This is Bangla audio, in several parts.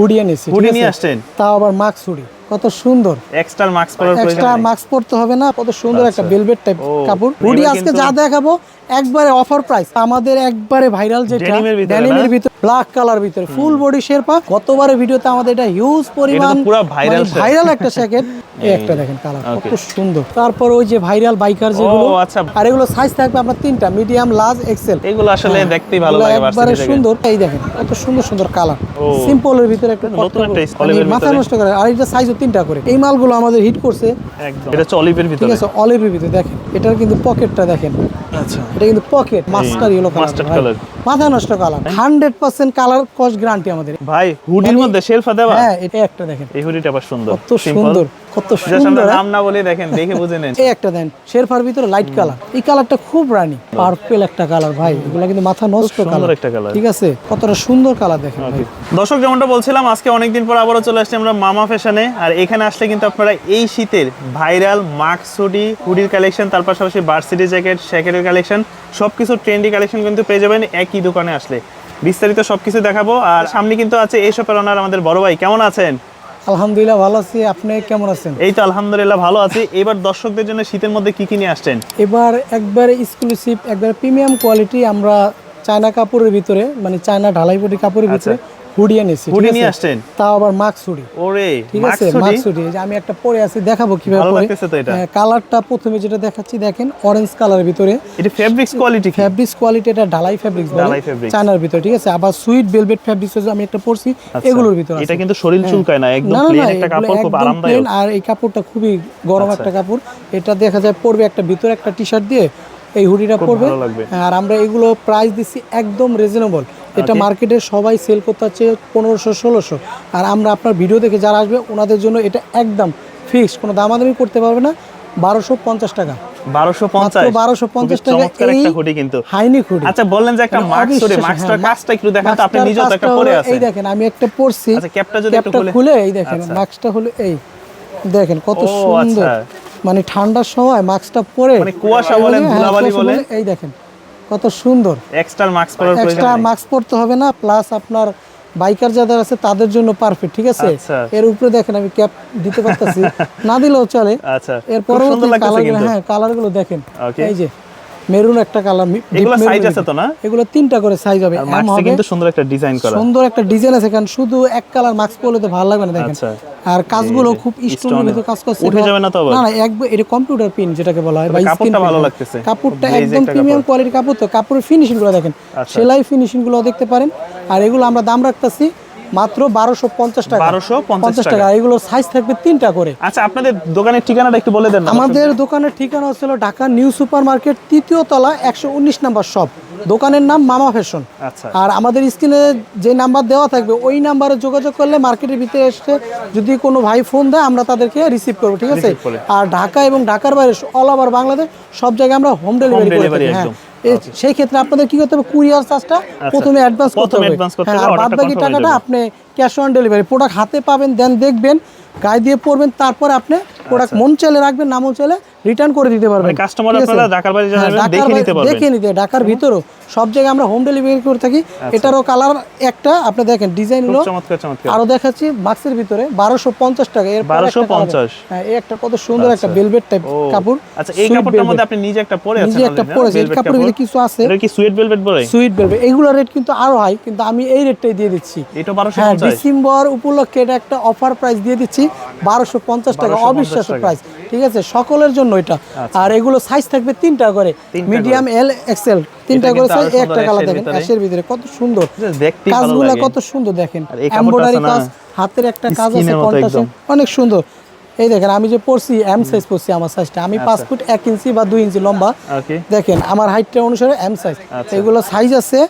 হুডি এনেছি হুডি নিয়ে আসছেন? তাও আবার মাস্ক হুডি। কত সুন্দর। এক্সট্রা মাস্ক পরার প্রয়োজন এক্সট্রা মাস্ক পরতে হবে না কত সুন্দর একটা বেলভেট ভেলভেট টাইপ ও, কাপড়। হুডি আজকে যা দেখাবো একবারে অফার প্রাইস আমাদের একবারে ভাইরাল যেটা ডেনিমের ভিতরে ব্ল্যাক কালার ভিতরে ফুল বডি শেরপা গতবারের ভিডিওতে আমাদের এটা হিউজ পরিমাণ পুরা viral ভাইরাল একটা জ্যাকেট এই একটা দেখেন কালার কত সুন্দর। তারপর ওই যে ভাইরাল বাইকার যেগুলো আচ্ছা। আর এগুলো সাইজ থাকবে আপনার তিনটা মিডিয়াম লার্জ এক্সেল এগুলো আসলে দেখতেই ভালো লাগে একবারে সুন্দর। এই দেখেন কত সুন্দর সুন্দর কালার। সিম্পলের ভিতরে একটা নতুন একটা এর মানে মাথা নষ্ট করে। আর এটা সাইজও তিনটা করে। এই মালগুলো আমাদের হিট করছে। একদম। এটা হচ্ছে অলিভের ঠিক আছে অলিভের ভিতরে দেখেন। এটার কিন্তু পকেটটা দেখেন। আচ্ছা। এটা কিন্তু pocket master yellow master colour মাথা নষ্ট colour hundred percent colour cost guarantee আমাদের। ভাই হুডির মানে- মধ্যে শেলফা দেওয়া? হ্যাঁ এটা একটা দেখেন। এই হুডিটা আবার সুন্দর কত সুন্দর। কত সুন্দর হ্যাঁ? নাম না বলে দেখেন দেখে বুঝে নেন। এই একটা দেন শেরফার ভিতরে লাইট কালার এই কালারটা খুব রানি পার্পল একটা কালার ভাই। এগুলো কিন্তু মাথা নষ্ট কালার একটা কালার ঠিক আছে? কতটা সুন্দর কালার দেখেন দর্শক যেমনটা বলছিলাম আজকে অনেকদিন পর আবারও চলে আসছি আমরা মামা ফ্যাশনে আর এখানে আসলে কিন্তু আপনারা এই শীতের ভাইরাল মাস্ক হুডি হুডির কালেকশন তার পাশাপাশি ভার্সিটি জ্যাকেট শ্যাকেটের কালেকশন সব কিছু ট্রেন্ডি কালেকশন কিন্তু পেয়ে যাবেন একই দোকানে আসলে। বিস্তারিত সবকিছু দেখাবো। আর সামনে কিন্তু আছে এই শপের ওনার আমাদের বড় ভাই। কেমন আছেন? আলহামদুলিল্লাহ ভালো আছি। আপনি কেমন আছেন? এই তো আলহামদুলিল্লাহ ভালো আছি। এবার দর্শকদের জন্য শীতের মধ্যে কি কি নিয়ে আসছেন? এবার একবারে এক্সক্লুসিভ একবারে প্রিমিয়াম কোয়ালিটি আমরা চায়না কাপড়ের ভিতরে মানে চায়না ঢালাই পটি কাপড়ের ভিতরে হুডি এনেছি হুডি নিয়ে আসছেন? তাও আবার মাস্ক হুডি। ওরে ঠিক আছে মাস্ক হুডি? যে আমি একটা পরে আছি দেখাবো কীভাবে পরে। এটা। কালারটা প্রথমে যেটা দেখাচ্ছি দেখেন অরেঞ্জ কালারের ভিতরে। এটা ফেব্রিক্স কোয়ালিটি ফ্যাব্রিক্স কোয়ালিটি এটা ঢালাই ফ্যাব্রিক্স ঢালাই fabrics। চায়নার ভিতরে ঠিক আছে? আবার সুইট ভেলভেট ফ্যাব্রিক্স আমি একটা পরছি এগুলোর ভিতরে আচ্ছা। এটা। কিন্তু শরীর চুলকায় না একদম প্লেন একটা কাপড় খুব আরামদায়ক। আর এই কাপড়টা খুবই গরম আচ্ছা। একটা কাপড়। এটা দেখা যায় পরবে একটা ভিতরে একটা টি শার্ট দিয়ে এই হুডিটা পরবে। আর আমরা এগুলো প্রাইস দিচ্ছি একদম রিজনেবল এটা মার্কেটে সবাই সেল করতে হচ্ছে পনেরোশো ষোলোশো। আর আমরা আপনার ভিডিও দেখে যারা আসবে ওনাদের জন্য এটা একদম ফিক্সড কোনো দামাদামি করতে পারবে না। বারোশো পঞ্চাশ টাকা। বারোশো পঞ্চাশ। বারোশো পঞ্চাশ টাকা একটা হুডি কিন্তু। হাইনিক হুডি আচ্ছা বললেন যে একটা মানে হুডি হ্যাঁ, কাজটা একটু দেখান তো আপনি নিজেও তো একটা পরে আছেন এই দেখেন আমি একটা পরছি। আচ্ছা, ক্যাপটা যদি একটু খুলে- এই দেখেন আচ্ছা। মাস্কটা হলো এই। দেখেন কত সুন্দর। মানে ঠান্ডার সময় মাস্কটা পরে মানে কুয়াশা বলেন, হ্যাঁ, ধুলাবালি বলেন। বলে, এই দেখেন। কত সুন্দর। এক্সট্রা মাস্ক পরার প্রয়োজন এক্সট্রা মাস্ক পরতে হবে না প্লাস আপনার বাইকার যাদের আছে তাদের জন্য পারফেক্ট ঠিক আছে? আচ্ছা। এর উপরে দেখেন আমি ক্যাপ দিতে পারতেছি। না দিলেও চলে। আচ্ছা। এর পরবর্তী কালারগুলো হ্যাঁ কালারগুলো দেখেন। এই যে মেরুন একটা কালার এগুলো সাইজ আছে তো না এগুলো তিনটা করে সাইজ হবে আর মাস্কে হবে কিন্তু সুন্দর একটা ডিজাইন করা সুন্দর একটা ডিজাইন আছে কারণ শুধু এক কালার মাস্ক পরলে তো ভালো লাগবে না দেখেন আচ্ছা। আর কাজগুলো খুব স্টোনের। ভিতর কাজ করছে উঠে যাবে না তো আবার? না না একবার এটা কম্পিউটার পিন যেটাকে বলা হয় বা স্ক্রিন কাপড়টা ভালো লাগতেছে। কাপড়টা একদম প্রিমিয়াম কোয়ালিটির কাপড় তো কাপড়ের ফিনিশিংগুলো দেখেন আচ্ছা। সেলাই ফিনিশিংগুলো দেখতে পারেন আর এগুলো আমরা দাম রাখতেছি মাত্র বারোশো পঞ্চাশ টাকা। 1250 টাকা। আর এগুলো সাইজ থাকবে তিনটা করে। আচ্ছা আপনাদের দোকানের ঠিকানাটা একটু বলে দেন আমাদের দোকানের ঠিকানা হচ্ছিল ঢাকা নিউ সুপার মার্কেট তৃতীয় তলা একশো উনিশ নাম্বার শপ দোকানের নাম মামা ফ্যাশন। আচ্ছা। আর আমাদের স্ক্রিনে যে নাম্বার দেওয়া থাকবে ওই নাম্বারে যোগাযোগ করলে মার্কেটের ভিতরে এসে যদি কোনো ভাই ফোন দেয় আমরা তাদেরকে রিসিভ করব ঠিক আছে? আর ঢাকা এবং ঢাকার বাইরে অল ওভার বাংলাদেশ সব জায়গায় আমরা হোম ডেলিভারি করে হ্যাঁ। সেই ক্ষেত্রে আপনাদের কি করতে হবে? কুরিয়ার চার্জটা প্রথমে অ্যাডভান্স করতে আচ্ছা। হবে। হ্যাঁ আর বাদ বাকি টাকাটা আপনি ক্যাশ অন ডেলিভারি প্রোডাক্ট হাতে পাবেন দেন দেখবেন গায়ে দিয়ে পড়বেন তারপর আপনি প্রোডাক্ট মন চাইলে রাখবেন না মন চাইলে রিটার্ন করে দিতে পারবেন। আচ্ছা। মানে? আপনারা ঢাকার বাইরে হ্যাঁ, দেখে নিতে পারবেন। দেখে নিতে ঢাকার ভিতরেও। সব জায়গায় আমরা হোম ডেলিভারি করে থাকি। এটারও কালার একটা আপনি দেখেন ডিজাইন হলো চমৎকার চমৎকার। আরও দেখাচ্ছি বাক্সের ভিতরে বারোশো পঞ্চাশ টাকা এর 1250 হ্যাঁ এই একটা কত সুন্দর একটা ভেলভেট টাইপ কাপড়। আচ্ছা এই কাপড়টার মধ্যে আপনি নিজে একটা পরে আছেন নিজে একটা? পরেছি এই কাপড়ের ভিতরে কিছু আছে। এটা কি সুইট ভেলভেট বলে সুইট ভেলভেট এইগুলোর রেট কিন্তু আরও হাই কিন্তু আমি এই রেটটাই দিয়ে দিচ্ছি। এটা 1250 হ্যাঁ ডিসেম্বর উপলক্ষে এটা একটা অফার প্রাইস দিয়ে দিচ্ছি বারোশো পঞ্চাশ টাকা অবিশ্বাস্য প্রাইস ঠিক আছে? সকলের জন্য এটা। আর এগুলো সাইজ থাকবে তিনটা করে। মিডিয়াম এল এক্সেল তিনটা করে সাইজ একটা কালার দেখেন। অ্যাশের ভিতরে কত সুন্দর। কাজগুলো লাগে। কত সুন্দর দেখেন। এমব্রয়ডারি কাজ হাতের একটা কাজ আছে কন্ট্রাস্টে। অনেক সুন্দর। এই দেখেন আমি যে পড়ছি এম সাইজ পড়ছি আমার সাইজটা আমি আচ্ছা। পাঁচ ফুট এক ইঞ্চি বা দুই ইঞ্চি লম্বা। দেখেন আমার হাইটটা অনুসারে এম সাইজ আচ্ছা। এগুলো সাইজ আছে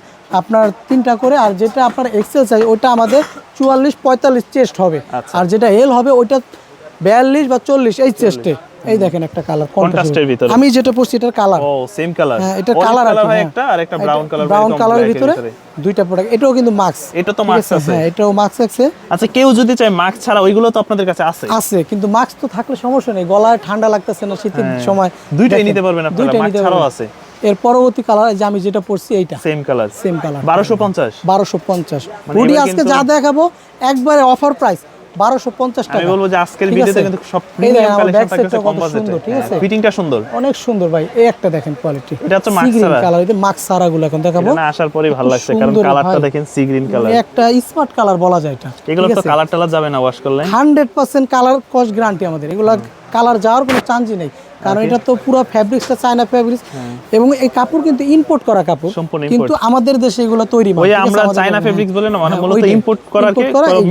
আপনার তিনটা করে আর যেটা আপনার এক্সেল সাইজ ওটা আমাদের চুয়াল্লিশ পঁয়তাল্লিশ চেস্ট হবে। আচ্ছা। আর যেটা এল হবে ওইটা বিয়াল্লিশ বা চল্লিশ এই চেস্টে এই দেখেন একটা কালার Contrast-এর ভিতরে। আমি যেটা পড়ছি এটার কালার ও সেম কালার হ্যাঁ এটা কালার কালার একটা আর একটা ব্রাউন কালার ব্রাউন কালারের ভিতরে দুইটা প্রোডাক্ট এটাও কিন্তু মাস্ক এটা তো মাস্ক আছে? হ্যাঁ এটাও মাস্ক আছে। আচ্ছা কেউ যদি চায় মাস্ক ছাড়া ওইগুলো তো আপনাদের কাছে আছে। আছে কিন্তু মাস্ক তো থাকলে সমস্যা নেই। গলায় ঠান্ডা লাগতেছে না শীতের সময়। হ্যাঁ। দুইটাই নিতে পারবেন আপনারা মাস্ক ছাড়াও আছে। এর পরবর্তী কালার যে আমি যেটা পরছি এইটা। সেম কালার সেম কালার বারোশো পঞ্চাশ। বারোশো পঞ্চাশ। মানে আজকে যা দেখাবো একবারে অফার প্রাইস বারোশো পঞ্চাশ টাকা। বলব যে আজকের ভিডিওতে কিন্তু সব প্রিমিয়াম কালেকশন back থাকছে side টা কম বাজেটে ঠিক আছে? ফিটিংটা সুন্দর। অনেক সুন্দর ভাই এই একটা দেখেন কোয়ালিটি এটা হচ্ছে মাক্স গ্রিন কালার এটা মাক্স সারা গুলো এখন দেখাবো। না আসার পরেই ভালো লাগছে কারণ কালারটা দেখেন সি গ্রিন কালার মানে একটা স্মার্ট কালার বলা যায় এটা এগুলো তো কালার টালার যাবে না ওয়াশ করলে। Hundred percent colour cost guarantee আমাদের। এগুলা কালার যাওয়ার কোনো চান্সই নেই। কারণ এটা তো পুরো ফ্যাব্রিক্সটা চায়না ফ্যাব্রিক্স এবং এই কাপড় কিন্তু ইম্পোর্ট করা কাপড়। সম্পূর্ণ কিন্তু আমাদের দেশে এগুলো তৈরি আছে? আমরা চায়না ফ্যাব্রিক্স ফেব্রিক্স বলে না মানে হ্যাঁ, মূলত ইম্পোর্ট করা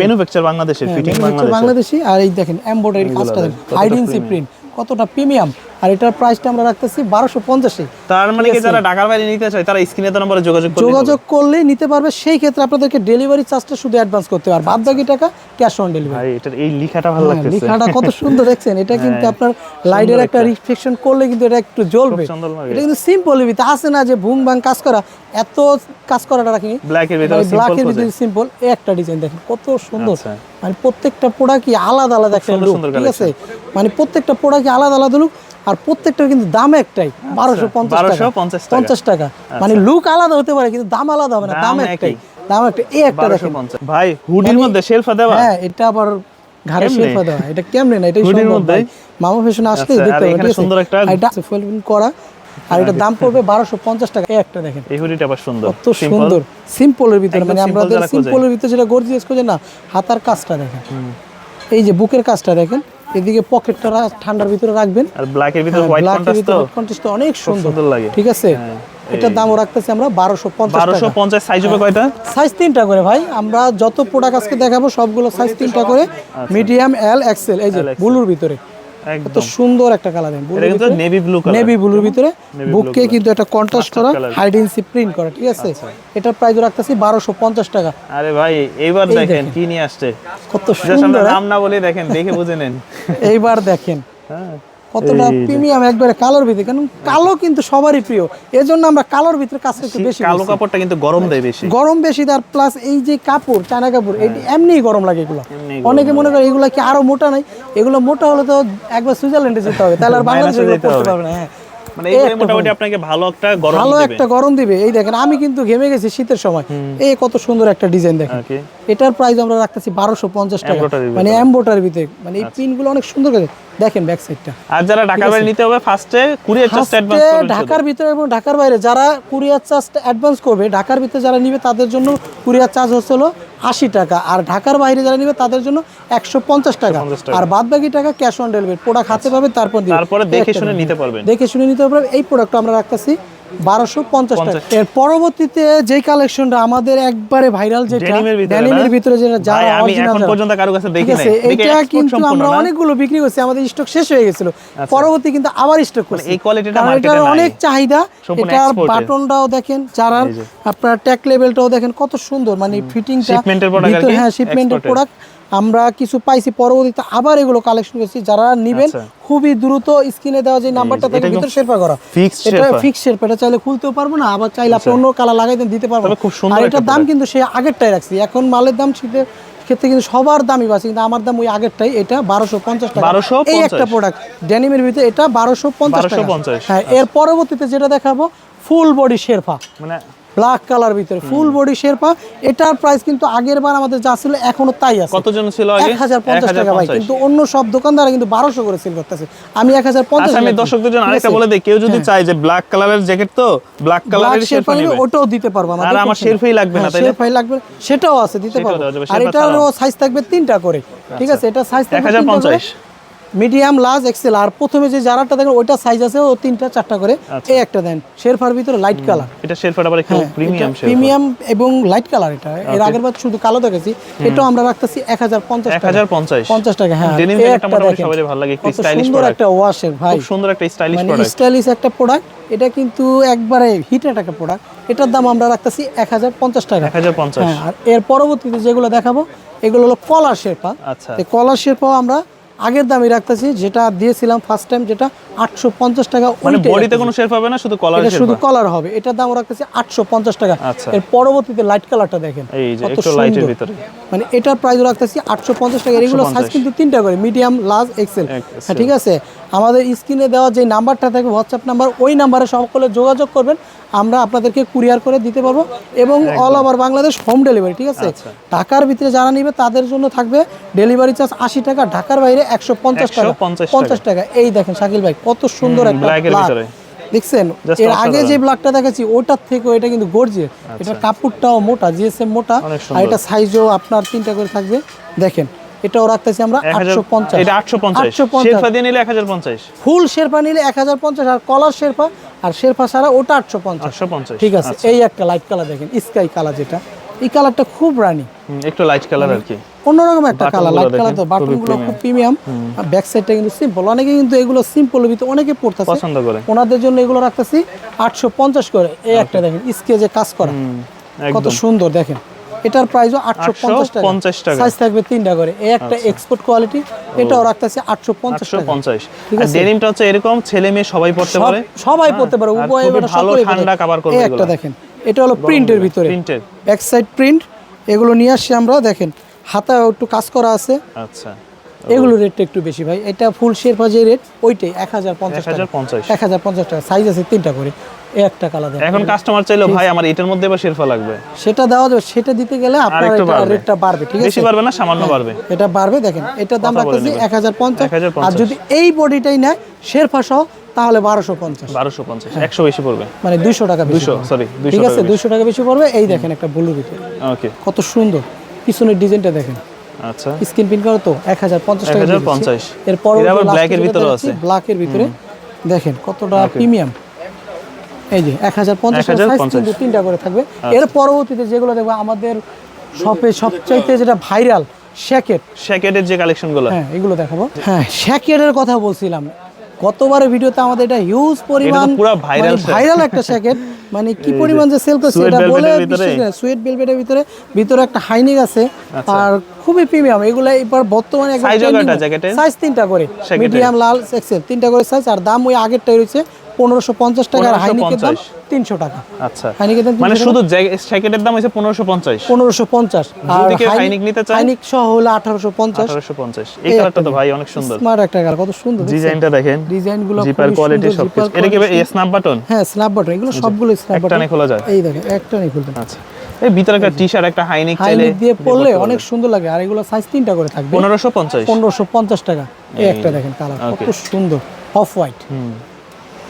ম্যানুফ্যাকচার বাংলাদেশের হ্যাঁ, ফিটিং বাংলাদেশী। বাংলাদেশি আর এই দেখেন এমব্রয়ডারি কাজটা হাইডেন্সি প্রিন্ট কতটা প্রিমিয়াম আর এটার প্রাইসটা আমরা রাখতেছি বারোশো পঞ্চাশে। তার মানে কি যারা ঢাকার বাইরে নিতে চায় তারা স্ক্রিনে তো নম্বরে যোগাযোগ করলে যোগাযোগ করলেই নিতে পারবে সেই ক্ষেত্রে আপনাদেরকে ডেলিভারি চার্জটা শুধু অ্যাডভান্স করতে হবে। বাদ বাকি টাকা ক্যাশ অন ডেলিভারি এটার এই লেখাটা ভালো লাগতেছে। লেখাটা কত সুন্দর দেখছেন। এটা কিন্তু আপনার লাইটের একটা রিফ্লেকশন করলে কিন্তু এটা একটু জ্বলবে। এটা কিন্তু সিম্পল বিতে আছে না যে ভুং ভাং কাজ করা? এত কাজ করাটা রাখিনি। ব্ল্যাকের ভিতরে ব্ল্যাকের ভিতরে সিম্পল একটা ডিজাইন দেখেন কত সুন্দর। আচ্ছা। মানে প্রত্যেকটা প্রোডাক্টই আলাদা আলাদা একটা সুন্দর লুক ঠিক আছে? মানে প্রত্যেকটা প্রোডাক্টই আলাদা আলাদা লুক আর প্রত্যেকটার কিন্তু দাম একটাই বারোশো পঞ্চাশ টাকা। 1250 টাকা। পঞ্চাশ টাকা। মানে লুক আলাদা হতে পারে কিন্তু দাম আলাদা হবে না দাম একটাই। দাম একটা এই একটা দেখেন। ভাই হুডির মধ্যে শেলফা দেওয়া? হ্যাঁ এটা আবার ঘাড়ে? শেরফা দেওয়া। এটা কেমনে না? এটাই হুডির মধ্যে? মামা ফ্যাশন আসলে আচ্ছা, দেখতে এখানে ঠিক আছে? সুন্দর একটা- এটা ফুলফিল করা আর এটা দাম পড়বে বারোশো পঞ্চাশ টাকা। এই একটা দেখেন। এই হুডিটা আবার সুন্দর। কত সুন্দর। সিম্পলের ভিতরে মানে আমাদের সিম্পলের ভিতরে যেটা গর্জিয়াস খোঁজে না হাতার কাজটা দেখেন। এই যে বুকের কাজটা দেখেন এদিকে পকেটটা ঠান্ডার ভিতরে রাখবেন। আর ব্ল্যাকের ভিতরে হোয়াইট কন্ট্রাস্ট তো? কন্ট্রাস্ট অনেক সুন্দর। লাগে। ঠিক আছে? এটার দামও রাখতেছি আমরা বারোশো পঞ্চাশ বারোশো টাকা পঞ্চাশ সাইজ হবে কয়টা? সাইজ তিনটা করে ভাই। আমরা যত প্রোডাক্ট আজকে দেখাবো সবগুলো সাইজ তিনটা করে। মিডিয়াম এল এক্সেল এই যে ব্লুর ভিতরে। কত সুন্দর একটা কালার এটা কিন্তু নেভি ব্লু কালার নেভি ব্লুর ভিতরে বুককে কিন্তু একটা কন্ট্রাস্ট করা colour। হাইডেন্সি প্রিন্ট করা ঠিক আছে? এটা এটার প্রাইস রাখতেছি বারোশো পঞ্চাশ টাকা। আরে ভাই এইবার দেখেন। কি নিয়ে আসছে। কত সুন্দর হ্যাঁ? নাম না বলে দেখেন দেখে বুঝে নেন। এইবার দেখেন। হ্যাঁ। কতটা। প্রিমিয়াম একবারে কালোর ভিতরে কারণ কালো কিন্তু সবারই প্রিয় এজন্য আমরা কালোর ভিতরে কাজ করতে বেশি কালো। কাপড়টা কিন্তু গরম দেয় বেশি গরম বেশি তার প্লাস এই যে কাপড় চায়না কাপড় এটি এমনিই গরম লাগে এগুলো অনেকে মনে করে এগুলো কি আরও মোটা নাই এগুলো মোটা হলে তো একবার সুইজারল্যান্ডে যেতে হবে তাহলে আর বাংলাদেশে পড়তে। পারবে না হ্যাঁ মানে এই মোটামুটি আপনাকে ভালো একটা গরম ভালো একটা গরম দিবে। এই দেখেন আমি কিন্তু ঘেমে গেছি শীতের সময়। এই কত সুন্দর একটা ডিজাইন দেখেন। এটার প্রাইস আমরা রাখতেছি বারোশো পঞ্চাশ টাকা। আচ্ছা। মানে এম্বোটার ভিতরে। মানে এই পিনগুলো অনেক সুন্দর করে দেখেন ব্যাক সাইডটা আর যারা ঢাকা বাইরে নিতে হবে ফার্স্টে কুরিয়ার চার্জ অ্যাডভান্স করবেন ঢাকার ভিতরে এবং ঢাকার বাইরে যারা কুরিয়ার চার্জ অ্যাডভান্স করবে ঢাকার ভিতরে যারা নিবে তাদের জন্য কুরিয়ার চার্জ হচ্ছে হলো আশি টাকা। আর ঢাকার বাইরে যারা নিবে তাদের জন্য একশো পঞ্চাশ টাকা। আর বাদ বাকি টাকা ক্যাশ অন ডেলিভারি প্রোডাক্ট হাতে পাবে তারপর তারপরে দেখে শুনে নিতে পারবে দেখে শুনে নিতে পারবে এই প্রোডাক্ট আমরা রাখতেছি। বারোশো পঞ্চাশ টাকা। এর পরবর্তীতে যে কালেকশনটা আমাদের একবারে ভাইরাল যেটা ডেনিমের ভিতরে যেটা যারা যারা- পর্যন্ত কারও কাছে ঠিক দেখি নাই এটা কিন্তু আমরা অনেকগুলো বিক্রি করছি আমাদের স্টক শেষ হয়ে গেছিল। পরবর্তী কিন্তু আবার স্টক করছি। এই quality টা কারণ market এ এটার নাই। অনেক চাহিদা এটার বাটনটাও দেখেন চারার এই আপনার ট্যাক লেভেলটাও দেখেন কত সুন্দর মানে ফিটিংটা আর কি? হ্যাঁ শিপমেন্টের প্রোডাক্ট আমরা কিছু পাইছি পরবর্তীতে আবার এগুলো কালেকশন করছি। যারা নিবেন আচ্ছা। খুবই দ্রুত স্ক্রিনে দেওয়া যে নাম্বারটা থাকে ভিতরে শেরপা করা। এটা ফিক্স শেরপা এটা চাইলে খুলতেও পারব না আবার চাইলে আপনি অন্য কালার লাগাই দেন দিতে পারব। তবে খুব সুন্দর আর এটার দাম কিন্তু সে আগেরটাই রাখছি। এখন মালের দাম শীতের ক্ষেত্রে কিন্তু সবার দামই বাড়ছে কিন্তু আমার দাম ওই আগেরটাই এটা বারোশো পঞ্চাশ টাকা। 1250 এই একটা প্রোডাক্ট ডেনিমের ভিতরে এটা বারোশো পঞ্চাশ টাকা। হ্যাঁ এর পরবর্তীতে যেটা দেখাবো ফুল বডি শেরপা মানে ব্ল্যাক কালার ভিতরে ফুল বডি শেরপা। এটার প্রাইস কিন্তু আগের বার আমাদের যা ছিল এখনও তাই আছে। কত জন ছিল আগে? এক হাজার পঞ্চাশ টাকা ভাই কিন্তু অন্য সব দোকানদারা কিন্তু বারোশো করে সেল করতেছে। আমি এক হাজার পঞ্চাশ আচ্ছা আমি দর্শকদের জন্য আরেকটা বলে দিই কেউ যদি চায় যে ব্ল্যাক কালারের জ্যাকেট তো ব্ল্যাক কালারের শেরপা নেবে। ওটাও দিতে পারব আর আমার শেরপাই লাগবে না, তাই না? শেরপাই লাগবে সেটাও আছে দিতে পারব। আর এটারও সাইজ থাকবে তিনটা করে। ঠিক আছে এটা সাইজ থাকবে হাজার তিনটা করে। পঞ্চাশ। মিডিয়াম লার্জ এক্সেল আর প্রথমে যে জারাটা দেখেন ওইটা সাইজ আছে ও তিনটা চারটা করে। আচ্ছা। এই একটা দেন শেরফার ভিতরে লাইট কালার এটা শেরপাটা আবার একটু প্রিমিয়াম শেরপা প্রিমিয়াম এবং লাইট কালার এটা। এর আগের বার শুধু কালো দেখেছি এটাও আমরা রাখতেছি এক হাজার পঞ্চাশ এক হাজার পঞ্চাশ। পঞ্চাশ টাকা হ্যাঁ। ডেনিম একটা মোটামুটি সবারই ভালো লাগে একটু স্টাইলিশ সুন্দর একটা ওয়াশের ভাই। খুব সুন্দর একটা স্টাইলিশ মানে প্রোডাক্ট স্টাইলিশ একটা প্রোডাক্ট এটা কিন্তু একবারে হিট একটা প্রোডাক্ট এটার দাম আমরা রাখতেছি এক হাজার পঞ্চাশ টাকা। এক হাজার পঞ্চাশ। হ্যাঁ আর এর পরবর্তীতে যেগুলো দেখাবো এগুলো হলো কলার শেরপা। আচ্ছা। এই কলার শেরপাও আমরা আগের দামই রাখতেছি যেটা দিয়েছিলাম ফার্স্ট টাইম যেটা আটশো পঞ্চাশ টাকা মানে বডিতে কোনো শের হবে না শুধু কলার শুধু কলার হবে এটার দাম রাখতেছি আটশো পঞ্চাশ টাকা। আচ্ছা। এর পরবর্তীতে লাইট কালারটা দেখেন মানে এটার প্রাইস রাখতেছি আটশো পঞ্চাশ টাকা এগুলো সাইজ কিন্তু তিনটা করে মিডিয়াম লার্জ এক্সেল। হ্যাঁ ঠিক আছে? আমাদের স্ক্রিনে দেওয়া যে নাম্বারটা থাকবে হোয়াটসঅ্যাপ নাম্বার ওই নাম্বারে সকলে যোগাযোগ করবেন আমরা আপনাদেরকে কুরিয়ার করে দিতে পারব এবং all over Bangladesh home delivery ঠিক আছে? আচ্ছা। ঢাকার ভিতরে যারা নিবে তাদের জন্য থাকবে ডেলিভারি চার্জ আশি টাকা ঢাকার বাইরে একশো পঞ্চাশ টাকা। 150 টাকা। পঞ্চাশ টাকা। এই দেখেন শাকিল ভাই কত সুন্দর একটা। দেখছেন? এর আগে যে ব্লাকটা দেখাচ্ছি ওটার থেকেও এটা কিন্তু গর্জে এটা কাপড়টাও মোটা জিএসএম মোটা। আর এটা সাইজও আপনার তিনটা করে থাকবে। দেখেন এটাও রাখতেছি আমরা আটশো পঞ্চাশ। এটা আটশো পঞ্চাশ। শেরফা দিয়ে নিলে এক হাজার পঞ্চাশ। ফুল শেরপা নিলে এক হাজার পঞ্চাশ আর কলার শেরপা আর শেরপা ছাড়া ওটা আটশো পঞ্চাশ। আটশো পঞ্চাশ। ঠিক আছে এই একটা লাইট কালার দেখেন স্কাই কালার যেটা। এই কালারটা খুব রানি। একটু লাইট কালার আর কি। অন্যরকম একটা কালার লাইট কালার তো বাটনগুলো খুব প্রিমিয়াম ব্যাক সাইডটা কিন্তু সিম্পল অনেকে কিন্তু এগুলো সিম্পল ভিতরে অনেকে পড়তেছে। পছন্দ করে। ওনাদের জন্য এগুলো রাখতেছি আটশো পঞ্চাশ করে। এই একটা দেখেন স্কেজে কাজ করা। কত সুন্দর দেখেন। এটার প্রাইসও আটশো পঞ্চাশ টাকা। 850 টাকা। আচ্ছা। সাইজ থাকবে তিনটা করে। এই একটা এক্সপোর্ট কোয়ালিটি এটাও রাখতেছি আটশো পঞ্চাশ আটশো টাকা পঞ্চাশ। ঠিক আর ডেনিমটা হচ্ছে এরকম ছেলে মেয়ে সবাই পড়তে পারে। সবাই পড়তে পারে। উভয় ভালো ঠান্ডা cover করবে এই একটা দেখেন। এটা হলো প্রিন্টের ভিতরে। প্রিন্টের ব্যাক সাইড প্রিন্ট এগুলো নিয়ে আসছি আমরা দেখেন হাতায় একটু কাজ করা আছে। আচ্ছা। এগুলো রেটটা একটু বেশি ভাই। এটা ফুল শেরপা যে রেট ওইটাই এক হাজার পঞ্চাশ টাকা। 1050 এক হাজার পঞ্চাশ টাকা। সাইজ আছে তিনটা করে এই একটা কালার এখন কাস্টমার চাইলো ভাই আমার এটার মধ্যে এবার শেরফা লাগবে। সেটা দেওয়া যাবে সেটা দিতে গেলে আপনার বাড়বে। রেটটা বাড়বে ঠিক আছে? বেশি পারবে না সামান্য বাড়বে। এটা বাড়বে দেখেন এটার দাম রাখতেছি এক হাজার পঞ্চাশ। 1050 আর যদি এই বডিটাই নেয় শেরফা সহ তাহলে বারোশো পঞ্চাশ। বারোশো পঞ্চাশ একশো বেশি পড়বে? মানে দুইশো টাকা পড়বে। সরি ঠিক আছে দুইশো টাকা বেশি পড়বে। এই দেখেন একটা ব্লু ভিতরে ওকে। কত সুন্দর। পিছনের ডিজাইনটা দেখেন। আচ্ছা। স্ক্রিন প্রিন্ট করো তো এক হাজার পঞ্চাশ টাকা 1050 এর পর এটা আবার black এর ভিতরেও আছে। ব্ল্যাকের ভিতরে। দেখেন কতটা প্রিমিয়াম। এই যে এক হাজার পঞ্চাশ টাকা size 1050 কিন্তু তিনটা করে থাকবে। আচ্ছা। এর পরবর্তীতে যেগুলো দেখব আমাদের শপে সবচাইতে যেটা ভাইরাল শ্যাকেট শ্যাকেটের যে কালেকশনগুলো। হ্যাঁ এগুলো দেখাবো। হ্যাঁ শ্যাকেটের কথা বলছিলাম। গতবারের ভিডিওতে আমাদের এটা হিউজ পরিমাণ পুরো ভাইরাল ভাইরাল একটা শ্যাকেট মানে কি পরিমাণ যে সেল করছে এটা বলে সুয়েট বেলভেটের ভিতরে ভিতরে একটা হাইনিক আছে আচ্ছা। আর খুবই প্রিমিয়াম এগুলা এবার বর্তমানে সাইজ তিনটা করে মিডিয়াম লাল এক্সেল তিনটা করে সাইজ আর দাম ওই আগেরটাই রয়েছে পনেরোশো পঞ্চাশ টাকা আর হাইনিকের দাম 1550 তিনশো টাকা। আচ্ছা। হাইনিকের দাম মানে শুধু শ্যাকেটের দাম হচ্ছে পনেরোশো পঞ্চাশ। পনেরোশো পঞ্চাশ। আর হাইনিক নিতে চায়? হাইনিক সহ হলো আঠারোশো পঞ্চাশ। আঠারোশো পঞ্চাশ। এই কালারটা তো ভাই অনেক সুন্দর। স্মার্ট একটা কালার কত সুন্দর ডিজাইনটা দেখেন। ডিজাইনগুলো জিপার কোয়ালিটি সব এটা কি স্ন্যাপ বাটন হ্যাঁ স্ন্যাপ বাটন এগুলো সবগুলো স্ন্যাপ বাটন একটানে খোলা যায়। এই দেখেন একটা নেই খুলতে আচ্ছা। এই ভিতরে একটা টি শার্ট একটা হাইনিক চাইলে দিয়ে পরলে অনেক সুন্দর লাগে আর এগুলো সাইজ তিনটা করে থাকবে। পনেরোশো পঞ্চাশ। পনেরোশো পঞ্চাশ টাকা। এই একটা দেখেন কালার কত সুন্দর। অফ হোয়াইট হুম।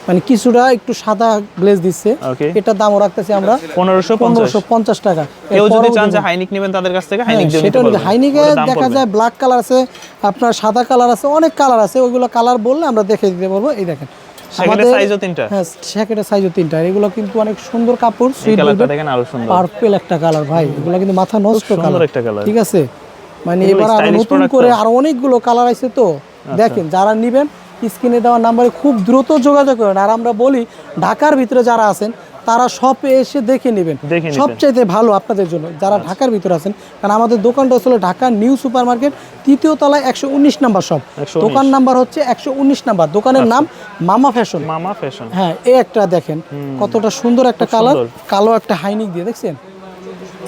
মানে কিছুটা একটু সাদা গ্লেজ দিচ্ছে। এটার দামও রাখতেছি আমরা পনেরোশো পঞ্চাশ। পনেরোশো পঞ্চাশ টাকা। কেউ যদি চান যে হাইনিক নেবেন তাদের কাছ থেকে হ্যাঁ, হাইনিক পারবেন। হাইনিকে দেখা। যায় ব্ল্যাক কালার আছে আপনার সাদা কালার আছে অনেক কালার আছে ওইগুলো কালার বললে আমরা দেখে দিতে পারব। এই দেখেন সাইজও তিনটা। হ্যাঁ সেকেন্ডের সাইজও তিনটা। এগুলো কিন্তু অনেক সুন্দর কাপড় সুইট কালারটা দেখেন আরও সুন্দর। পার্পেল একটা কালার ভাই। এগুলো কিন্তু মাথা নষ্ট কালার একটা কালার ঠিক আছে? মানে এবার আরও নতুন করে? আচ্ছা। আরও অনেকগুলো কালার আছে তো। দেখেন যারা নিবেন স্ক্রিনে দেওয়া নাম্বারে খুব দ্রুত যোগাযোগ করেন। আর আমরা বলি ঢাকার ভিতরে যারা আছেন তারা শপে এসে দেখে নেবেন। সবচাইতে ভালো আপনাদের জন্য যারা ঢাকার ভিতরে আছেন কারণ আমাদের দোকানটা হচ্ছে ঢাকা নিউ সুপার মার্কেট তৃতীয় তলায় একশো উনিশ নাম্বার শপ। 119 দোকান নাম্বার হচ্ছে একশো উনিশ নাম্বার। দোকানের নাম মামা ফ্যাশন। মামা ফ্যাশন। হ্যাঁ এ একটা দেখেন কতটা সুন্দর একটা কালার কালো একটা হাইনিক দিয়ে দেখছেন?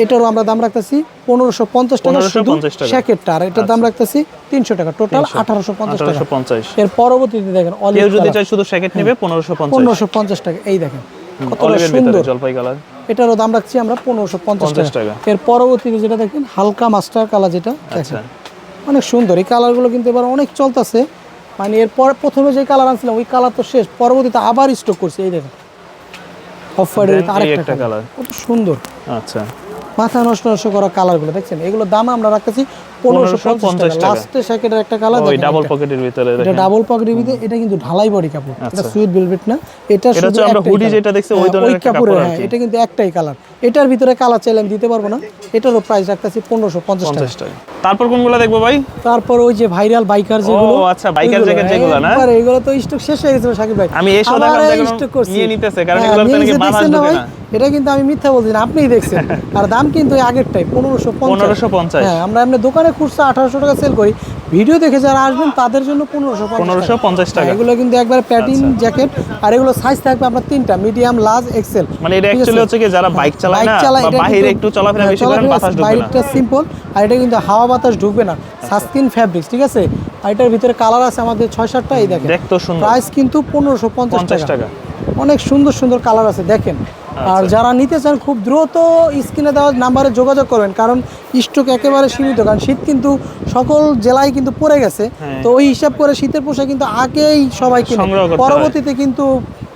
এটারও আমরা দাম রাখতেছি পনেরোশো পঞ্চাশ টাকা শুধু 1550 টাকা। শ্যাকেটটা আর এটার দাম রাখতেছি তিনশো টাকা। টোটাল আঠারোশো পঞ্চাশ টাকা। পঞ্চাশ। এর পরবর্তীতে দেখেন কেউ যদি চায় শুধু শ্যাকেট নেবে পনেরোশো পনেরোশো পঞ্চাশ টাকা। এই দেখেন কতটা সুন্দর। জলপাই কালার এটারও দাম রাখছি আমরা পনেরোশো পঞ্চাশ টাকা। এর পরবর্তীতে যেটা দেখেন হালকা মাস্টার কালার যেটা আচ্ছা। দেখেন অনেক সুন্দর। এই কালারগুলো কিন্তু এবার অনেক চলতেছে। মানে এরপর প্রথমে যে কালার আনছিলাম ওই কালার তো শেষ। পরবর্তীতে আবার স্টক করছি। এই দেখেন অফ হোয়াইটের আরেকটা কালার কালার কত সুন্দর। আচ্ছা। মাথা নষ্ট নষ্ট করা কালারগুলো দেখছেন? এগুলো দাম আমরা রাখতেছি 1550 টাকা টাকা। লাস্টে স্যাকেটের একটা কালার ওই ডাবল পকেটের ভিতরে এটা ডাবল পকেটের ভিতরে এটা কিন্তু ঢালাই বডি কাপড়। এটা আচ্ছা। সুইট ভেলভেট না। এটা এটা শুধু আমরা একটাই যেটা দেখছি, ওই হ্যাঁ, ধরনের কাপড় হ্যাঁ এটা কিন্তু একটাই কালার এটার ভিতরে কালার চাইলে আমি দিতে পারব না। এটারও প্রাইস রাখতেছি পনেরোশো পঞ্চাশ টাকা। তারপর কোনগুলো দেখব ভাই? তারপর ওই যে ভাইরাল বাইকার যেগুলো আচ্ছা, biker ওইগুলো, যেগুলো না? একবারে এগুলো তো স্টক শেষ হয়ে সাকিব ভাই। আমি এই নিয়ে নিতেছে, কারণ হ্যাঁ, তো নাকি না। এটা কিন্তু আমি মিথ্যা বলছি না আপনিই দেখছেন। আর দাম কিন্তু ওই আগেরটাই পনেরোশো পঞ্চাশ। 1550 হ্যাঁ আমরা এমনি দোকানে খুচরা আঠারোশো টাকা সেল করি। ভিডিও দেখে যারা আসবেন তাদের জন্য পনেরোশো পনেরোশো পঞ্চাশ টাকা। আচ্ছা। এগুলো কিন্তু একবার প্যাটিন জ্যাকেট আর এগুলো সাইজ থাকবে আপনার তিনটা মিডিয়াম লার্জ এক্সেল মানে এটা অ্যাকচুয়ালি হচ্ছে কি যারা বাইক চালায় না বা বাহিরে একটু চলাফেরা বেশি করেন বাতাস ঢুকবে না। বাইকটা সিম্পল আর এটা কিন্তু হাওয়া বাতাস ঢুকবে না। সাস্কিন ফ্যাব্রিক্স ঠিক আছে? আর এটার ভিতরে কালার আছে আমাদের ছয় সাতটা এই দেখেন। দেখতো সুন্দর। প্রাইস কিন্তু পনেরোশো পঞ্চাশ টাকা। অনেক সুন্দর সুন্দর কালার আছে দেখেন। আচ্ছা। আর যারা নিতে চান খুব দ্রুত স্ক্রিনে দেওয়া নাম্বারে যোগাযোগ করবেন কারণ স্টক একেবারে সীমিত কারণ শীত কিন্তু সকল জেলায় কিন্তু পড়ে গেছে। হ্যাঁ। তো ওই হিসাব করে শীতের পোশাক কিন্তু আগেই সবাই কিনে। পরবর্তীতে কিন্তু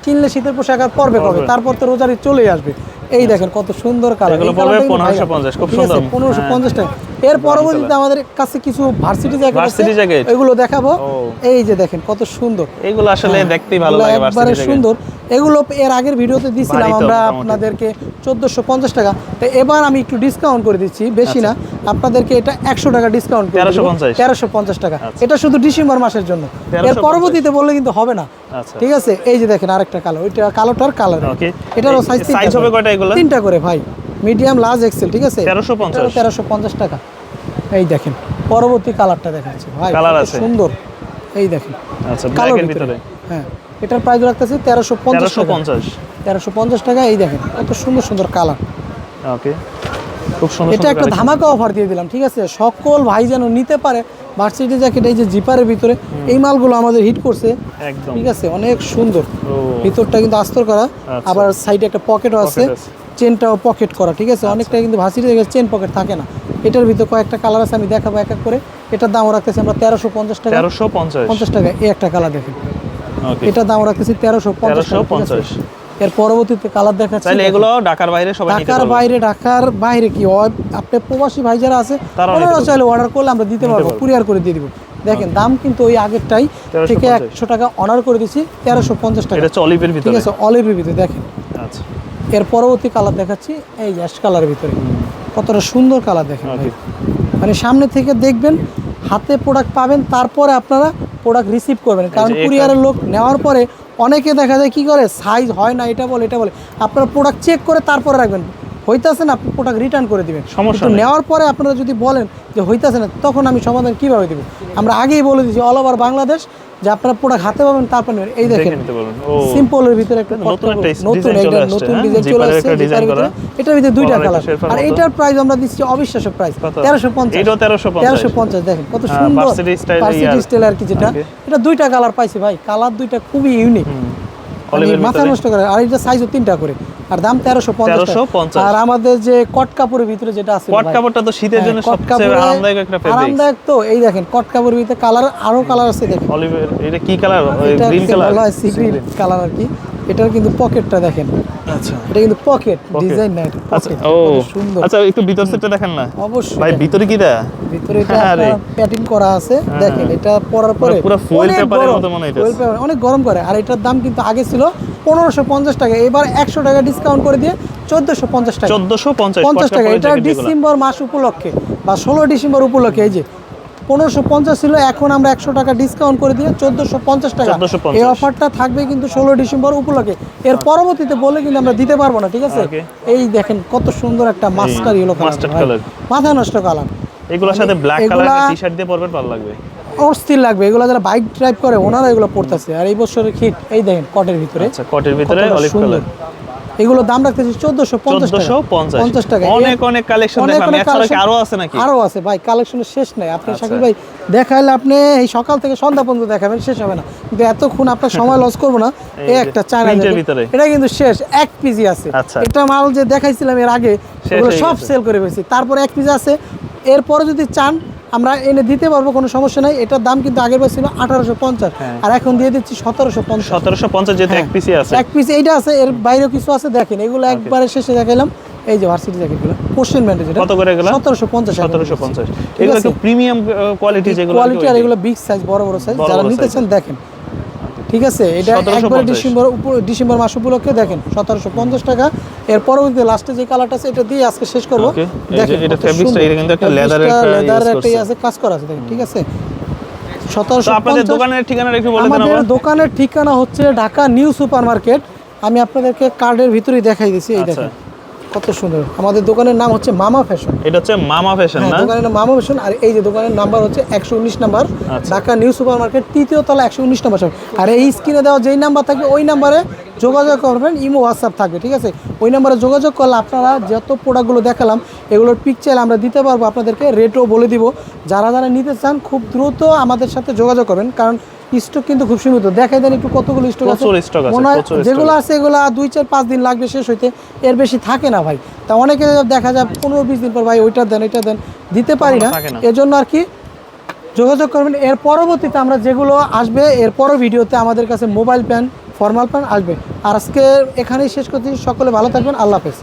কিনলে শীতের পোশাক আর পরবে কবে? তারপর তো রোজারি চলে আসবে। এই দেখেন কত সুন্দর কালার। এগুলো পড়বে 1550 পনেরোশো পঞ্চাশ টাকা। এর পরবর্তীতে আমাদের কাছে কিছু ভার্সিটি জ্যাকেট jacket? এগুলো দেখাবো। এই যে দেখেন কত সুন্দর। এগুলো আসলে দেখতেই ভালো লাগে একবারে ভার্সিটি। সুন্দর। এগুলো এর আগের ভিডিওতে দিছিলাম আমরা আপনাদেরকে চোদ্দোশো পঞ্চাশ টাকা। তো এবার আমি একটু ডিসকাউন্ট করে দিচ্ছি বেশি না। আপনাদেরকে এটা একশো টাকা ডিসকাউন্ট করে 1350 তেরোশো পঞ্চাশ। টাকা। এটা শুধু ডিসেম্বর মাসের জন্য। এর পরবর্তীতে বললে কিন্তু হবে না। আচ্ছা। ঠিক আছে? এই যে দেখেন আরেকটা কালো ওইটা কালোটার কালার। ওকে এটারও সাইজ সাইজ হবে কয়টা এগুলো? তিনটা করে ভাই। মিডিয়াম লার্জ এক্সেল ঠিক আছে? 1350 তেরোশো পঞ্চাশ টাকা। এই দেখেন পরবর্তী কালারটা দেখাচ্ছি। ভাই আছে। সুন্দর। এই দেখেন আচ্ছা ব্ল্যাকের ভিতরে। ভিতরে। হ্যাঁ এটার প্রাইস রাখতেছি তেরোশো পঞ্চাশ তেরোশো পঞ্চাশ। টাকা এই দেখেন কত সুন্দর সুন্দর কালার ওকে খুব সুন্দর এটা একটা ধামাকা অফার দিয়ে দিলাম ঠিক আছে? সকল ভাই যেন নিতে পারে ভার্সিটি জ্যাকেট এই যে জিপারের ভিতরে এই মালগুলো আমাদের হিট করছে ঠিক আছে? অনেক সুন্দর। ভিতরটা কিন্তু আস্তর করা আচ্ছা। আবার সাইডে একটা পকেটও আছে। চেনটাও পকেট করা ঠিক আছে? অনেকটা কিন্তু ভার্সিটি জ্যাকেট চেন পকেট থাকে না। এটার ভিতরে কয়েকটা কালার আছে আমি দেখাবো এক এক করে। এটার দাম রাখতেছি আমরা তেরোশো পঞ্চাশ টাকা। তেরোশো পঞ্চাশ। পঞ্চাশ টাকা এই একটা কালার দেখেন। এটার দাম রাখতেছি তেরোশো পঞ্চাশ? পঞ্চাশ। এর পরবর্তীতে কালার দেখাচ্ছি। তাহলে এগুলো ঢাকার বাইরে সবাই ঢাকার বাইরে ঢাকার বাইরে কি হয়? আপনি প্রবাসী ভাই যারা আছে ওনারা চাইলে অর্ডার করলে আমরা দিতে পারব কুরিয়ার করে দিয়ে দিব। দেখেন দাম কিন্তু ওই আগেরটাই। থেকে একশো টাকা অনার করে দিচ্ছি তেরোশো পঞ্চাশ টাকা। ঠিক আছে অলিভের ভিতরে দেখেন। আচ্ছা এর পরবর্তী কালার দেখাচ্ছি এই অ্যাশ কালারের ভিতরে। কতটা সুন্দর কালার দেখেন। মানে সামনে থেকে দেখবেন হাতে প্রোডাক্ট পাবেন তারপরে আপনারা প্রোডাক্ট রিসিভ করবেন। কারণ কুরিয়ারের লোক নেওয়ার পরে অনেকে দেখা যায় কি করে সাইজ হয় না এটা বলে এটা বলে। আপনারা প্রোডাক্ট চেক করে তারপরে রাখবেন। হইতাছে না আপনি প্রোডাক্ট রিটার্ন করে দিবেন। সমস্যা নেওয়ার পরে আপনারা যদি বলেন যে হইতাছে না তখন আমি সমাধান কীভাবে দেবো? আমরা আগেই বলে দিচ্ছি অল ওভার বাংলাদেশ যে আপনারা প্রোডাক্ট হাতে পাবেন তারপর নেবেন। এই দেখেন সিম্পলের ভিতরে একটা নতুন একটা নতুন একটা নতুন হ্যাঁ? ডিজাইন চলে আসছে ভিতরে। এটার ভিতরে দুইটা কালার আর এটার প্রাইস আমরা দিচ্ছি অবিশ্বাস্য প্রাইস কত? তেরোশো পঞ্চাশ। এটাও 1350 তেরোশো পঞ্চাশ দেখেন কত হ্যাঁ, সুন্দর। ভার্সিটি স্টাইল আর কি যেটা। এটা দুইটা কালার পাইছি ভাই। কালার দুইটা খুবই ইউনিক অলিভের মাথা নষ্ট করে আর এটা সাইজও তিনটা করে। আর দাম তেরোশো পঞ্চাশ আর আমাদের যে কট কাপড়ের ভিতরে যেটা আছে কট কাপড়টা তো শীতের জন্য হ্যাঁ, সবচেয়ে আরামদায়ক একটা ফেব্রিক আরামদায়ক তো এই দেখেন কট কাপড়ের ভিতরে কালার আরও কালার আছে দেখেন। অলিভের এটা কি কালার গ্রিন কালার বলা হয় সি গ্রিন কালার আর কি। এটার কিন্তু পকেটটা দেখেন। আচ্ছা। এটা কিন্তু পকেট ডিজাইন না এটা আচ্ছা ও। সুন্দর। আচ্ছা একটু ভিতর সেটটা দেখেন না? অবশ্যই ভাই ভিতরে কি দা ভিতরে এটা প্যাটিং করা আছে দেখেন এটা পরার পরে মানে পুরো এর গরম, মতো মনে foil paper, অনেক গরম করে। আর এটার দাম কিন্তু আগে ছিল পনেরোশো পঞ্চাশ টাকা। এবার একশো টাকা ডিসকাউন্ট করে দিয়ে চোদ্দশো পঞ্চাশ টাকা। চোদ্দশো পঞ্চাশ টাকা। এটা ডিসেম্বর মাস উপলক্ষে বা ষোলো ডিসেম্বর উপলক্ষে এই যে পনেরোশো পঞ্চাশ ছিল এখন আমরা একশো টাকা ডিসকাউন্ট করে দিয়ে চোদ্দশো পঞ্চাশ টাকা। এই অফারটা থাকবে কিন্তু ষোলো ডিসেম্বর উপলক্ষে। এর পরবর্তীতে বলে কিন্তু আমরা দিতে পারব না ঠিক আছে? এই দেখেন কত সুন্দর একটা মাস্টার ইয়েলো কালার মাথা নষ্ট কালার এগুলোর সাথে ব্ল্যাক কালার টি শার্ট দিয়ে পরবেন ভালো লাগবে। অস্থির লাগবে। এগুলো যারা বাইক ড্রাইভ করে ওনারা এগুলো পড়তেছে আর এই বছরের হিট এই দেখেন কটের ভিতরে। আচ্ছা কটের ভিতরে অলিভ কালার এগুলো দাম রাখতেছি চোদ্দশো পঞ্চাশ টাকা। অনেক অনেক কালেকশন আরও আছে নাকি? আরও আছে। ভাই কালেকশনের শেষ নাই। আপনি আচ্ছা। শাকিল ভাই দেখাইলে আপনি এই সকাল থেকে সন্ধ্যা পর্যন্ত দেখাবেন শেষ হবে না। কিন্তু এতক্ষণ আপনার সময় লস করব না। এই একটা print ভিতরে। এটা কিন্তু শেষ। এক পিজি আছে। আচ্ছা। এটা মাল যে দেখাইছিলাম এর আগে সব সেল করে ফেলছি। তারপর এক পিজি আছে। এরপরে যদি চান আমরা এনে দিতে পারব কোনো সমস্যা নাই। এটার দাম কিন্তু আগের বার ছিল আঠারোশো পঞ্চাশ। হ্যাঁ। আর এখন দিয়ে দিচ্ছি সতেরোশো পঞ্চাশ। সতেরোশো পঞ্চাশ যেহেতু এক পিসি আছে। এক পিস এইটা আছে এর বাইরেও কিছু আছে দেখেন। এগুলো একবারে শেষে দেখাইলাম। এই যে ভার্সিটি জ্যাকেটগুলো কোশ্চেন ব্যান্ডে যেটা। কত করে এগুলো? সতেরোশো পঞ্চাশ। সতেরোশো পঞ্চাশ। ঠিক এগুলো আছে। একটু প্রিমিয়াম কোয়ালিটি যেগুলো কোয়ালিটি আর এগুলো বিগ সাইজ বড় বড় সাইজ যারা নিতে। চান দেখেন। ঠিক আছে? এটা একবারে ডিসেম্বর উপরে ডিসেম্বর মাস উপলক্ষে দেখেন সতেরোশো পঞ্চাশ টাকা। এর পরবর্তীতে লাস্টে যে কালারটা আছে এটা দিয়ে আজকে শেষ করব। দেখেন এটা fabrics টা, এটা কিন্তু একটা লেদারের লেদারের একটা করছে। আছে কাজ করা আছে দেখেন ঠিক আছে? আপনাদের দোকানের ঠিকানাটা একটু বলে দেন আমাদের দোকানের ঠিকানা হচ্ছে ঢাকা নিউ সুপার মার্কেট আমি আপনাদেরকে কার্ডের ভিতরেই দেখাই দিছি এই আচ্ছা। দেখেন। কত সুন্দর। আমাদের দোকানের নাম হচ্ছে মামা ফ্যাশন। এটা হচ্ছে মামা ফ্যাশন হ্যাঁ না? দোকানের নাম মামা ফ্যাশন আর এই যে দোকানের নাম্বার হচ্ছে একশো উনিশ নাম্বার আচ্ছা। ঢাকা নিউ সুপার মার্কেট তৃতীয় তলা একশো উনিশ নাম্বার। আর এই স্ক্রিনে দেওয়া যেই নাম্বার থাকবে ওই নাম্বারে যোগাযোগ করবেন ইমো হোয়াটসঅ্যাপ থাকবে ঠিক আছে? ওই নাম্বারে যোগাযোগ করলে আপনারা যত প্রোডাক্টগুলো দেখালাম এগুলোর পিকচার আমরা দিতে পারব আপনাদেরকে রেটও বলে দিব। যারা যারা নিতে চান খুব দ্রুত আমাদের সাথে যোগাযোগ করবেন কারণ স্টক কিন্তু খুব সীমিত। দেখাই দেন একটু কতগুলো স্টক আছে। stock আছে, মনে হয় যেগুলো আছে। এগুলো দুই চার পাঁচ দিন লাগবে শেষ হইতে। এর বেশি থাকে না ভাই। তা অনেকে দেখা যায় পনেরো বিশ দিন পর ভাই ওইটা দেন এটা দেন। দিতে পারি না। এজন্য আর কি যোগাযোগ করবেন। এর পরবর্তীতে আমরা যেগুলো আসবে এর পর ভিডিওতে আমাদের কাছে মোবাইল প্যান ফর্মাল প্যান আসবে। আর আজকে এখানেই শেষ করছি। সকলে ভালো থাকবেন। আল্লাহ হাফেজ।